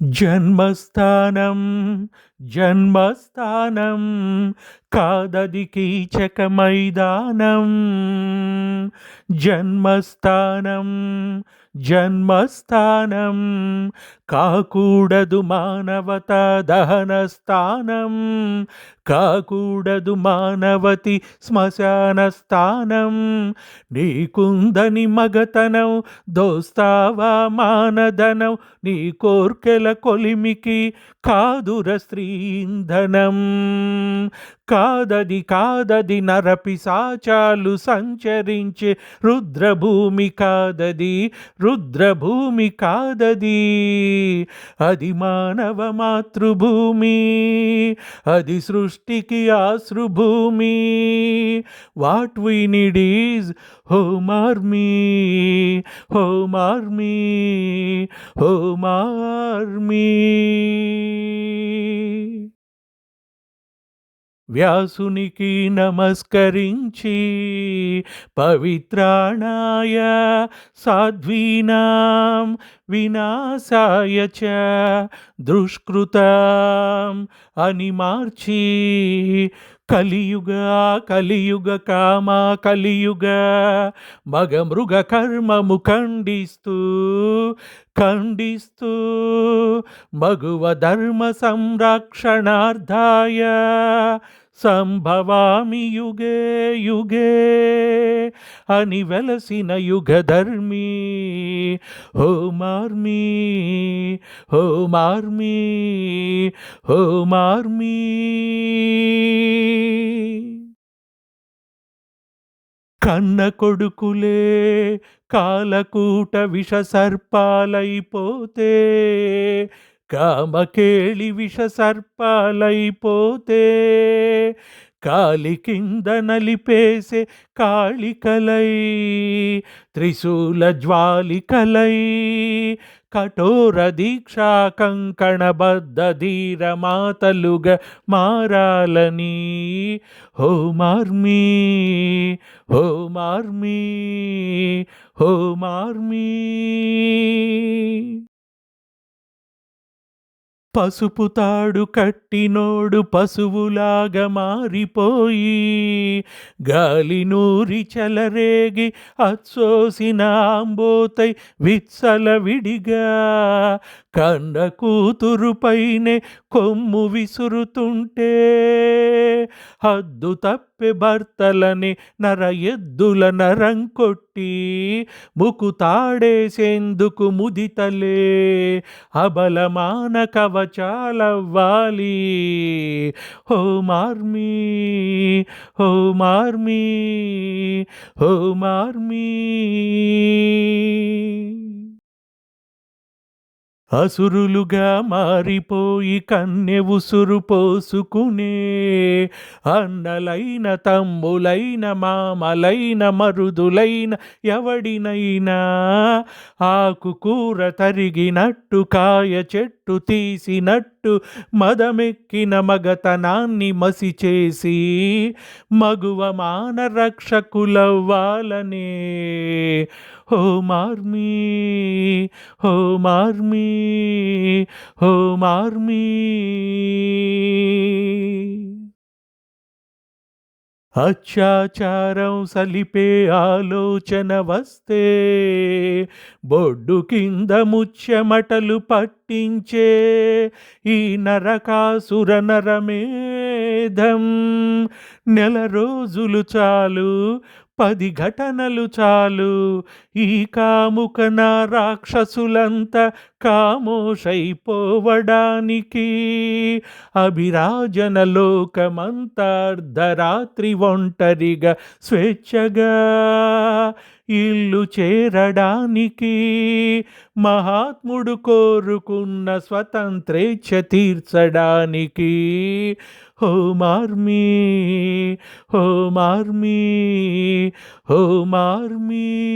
జన్మస్థానం జన్మస్థానం కాదది కీచక మైదానం జన్మస్థానం జన్మస్థానం. కాకూడదు మానవత దహన స్థానం కాకూడదు మానవతి శ్మశాన స్థానం నీకుందని మగతనం దోస్తావా మానదనం నీ కోర్కెల కొలిమికి కాదుర స్త్రీ ఇంధనం కాదది కాదది నరపి సాచాలు సంచరించే రుద్రభూమి కాదది రుద్రభూమి కాదది అది మానవ మాతృభూమి అది సృష్టికి ఆశ్రుభూమి what we need is home army home army home army వ్యాసునికి నమస్కరించి పవిత్రాణాయ సాధ్వీనాం వినాశాయ చ దుష్కృతం అని మార్చి కలియుగ కలియుగ కామ కలియుగ. మగ మృగ కర్మము ఖండిస్తూ ఖండిస్తూ. మగువ ధర్మ సంరక్షణార్థాయ సంభవామి యుగే యుగే. అని వెలసిన యుగధర్మీ home army home army home army కన్న కొడుకులే కాలకూట విష సర్పాలైపోతే కామకేళి విష సర్పాలైపోతే కాలి కింద నలిపేసే కాళికలై త్రిశూల జ్వాలికలై కఠోర దీక్షా కంకణబద్ధ ధీర మాతలుగ మారాలని. హోమార్మీ హోమార్మీ హోమార్మీ పసుపు తాడు కట్టినోడు పశువులాగా మారిపోయి గాలి నూరి చలరేగి అచ్చోసిన ఆంబోతై విత్సల విడిగా కన్న కూతురుపైనే కొమ్ము విసురుతుంటే హద్దు తప్పి భర్తలని నర ఎద్దుల నరం కొట్టి ముకు తాడేసేందుకు ముదితలే. అబలమాన కవచాలవ్వాలి. హోమార్మీ హోమార్మీ హోమార్మీ అసురులుగా మారిపోయి కన్నె ఉసురు పోసుకునే అన్నలైన తమ్ములైన మామలైన మరుదులైన ఎవడినైనా ఆకుకూర తరిగినట్టు కాయ చెట్టు తీసినట్టు మదమెక్కిన మగతనాన్ని మసి చేసి మగువ మాన రక్షకులవ్వాలనే హోమార్మీ హోమార్మీ హోమార్మీ అత్యాచారం సలిపే ఆలోచన వస్తే బొడ్డు కింద ముచ్చెమటలు పట్టించే ఈ నరకాసుర నరమేధం నెల రోజులు చాలు పది ఘటనలు చాలు. ఈ కాముకన రాక్షసులంత కామోషైపోవడానికి. అభిరాజన లోకమంతార్ధరాత్రి ఒంటరిగా స్వేచ్ఛగా ఇల్లు చేరడానికి. మహాత్ముడు కోరుకున్న స్వతంత్రేచ్ఛ తీర్చడానికి హోమార్మీ హోమార్మీ హోమార్మీ.